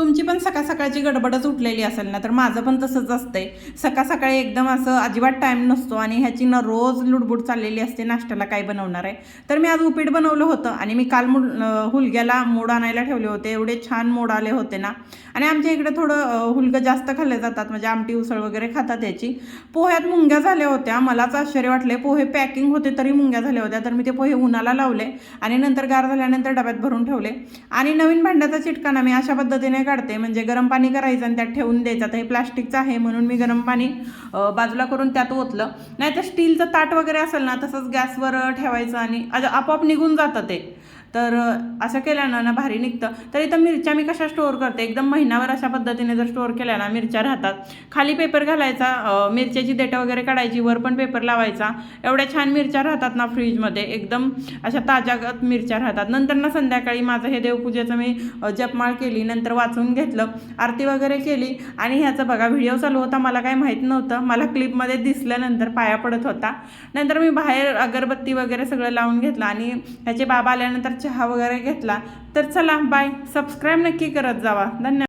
तुमची पण सकाळ सकाळची गडबडच उठलेली असेल ना तर माझं पण तसंच असतंय. सकाळ सकाळी एकदम असं अजिबात टाईम नसतो आणि ह्याची ना रोज लुडबुड चाललेली असते नाश्त्याला काय बनवणार आहे? तर मी आज उपीट बनवलं होतं आणि मी काल मुल हुलग्याला मोड आणायला ठेवले होते. एवढे छान मोड आले होते ना. आणि आमच्या इकडे थोडं हुलगं जास्त खाल्ले जातात म्हणजे आमटी उसळ वगैरे खातात याची. पोह्यात मुंग्या झाल्या होत्या. मलाच आश्चर्य वाटले पोहे पॅकिंग होते तरी मुंग्या झाल्या होत्या तर मी ते पोहे उन्हाला लावले आणि नंतर गार झाल्यानंतर डब्यात भरून ठेवले. आणि नवीन भांड्याचा चिटकाना मी अशा पद्धतीने काढते म्हणजे गरम पाणी करायचं आणि त्यात ठेवून द्यायचं. आता हे प्लास्टिकचं आहे म्हणून मी गरम पाणी बाजूला करून त्यात ओतलं. नाही तर स्टीलचं ताट वगैरे असेल ना तसंच गॅसवर ठेवायचं आणि आपोआप निघून जातं ते. तर असं केल्यानं ना भारी निघतं. तर इथं मिरच्या मी कशा स्टोअर करते? एकदम महिनाभर अशा पद्धतीने जर स्टोअर केल्या ना मिरच्या राहतात. खाली पेपर घालायचा मिरच्याची देठं वगैरे काढायची वर पण पेपर लावायचा. एवढ्या छान मिरच्या राहतात ना फ्रीजमध्ये. एकदम अशा ताज्या मिरच्या राहतात. नंतर ना संध्याकाळी माझं हे देवपूजेचं मी जपमाळ केली. नंतर वाचून घेतलं आरती वगैरे केली. आणि ह्याचा बघा व्हिडिओ चालू होता मला काही माहीत नव्हतं. मला क्लिपमध्ये दिसल्यानंतर पाया पडत होता. नंतर मी बाहेर अगरबत्ती वगैरे सगळं लावून घेतलं आणि ह्याचे बाबा आल्यानंतर चहा वगैरे घेतला. तर चला बाय सबस्क्राईब नक्की करत जावा. धन्यवाद.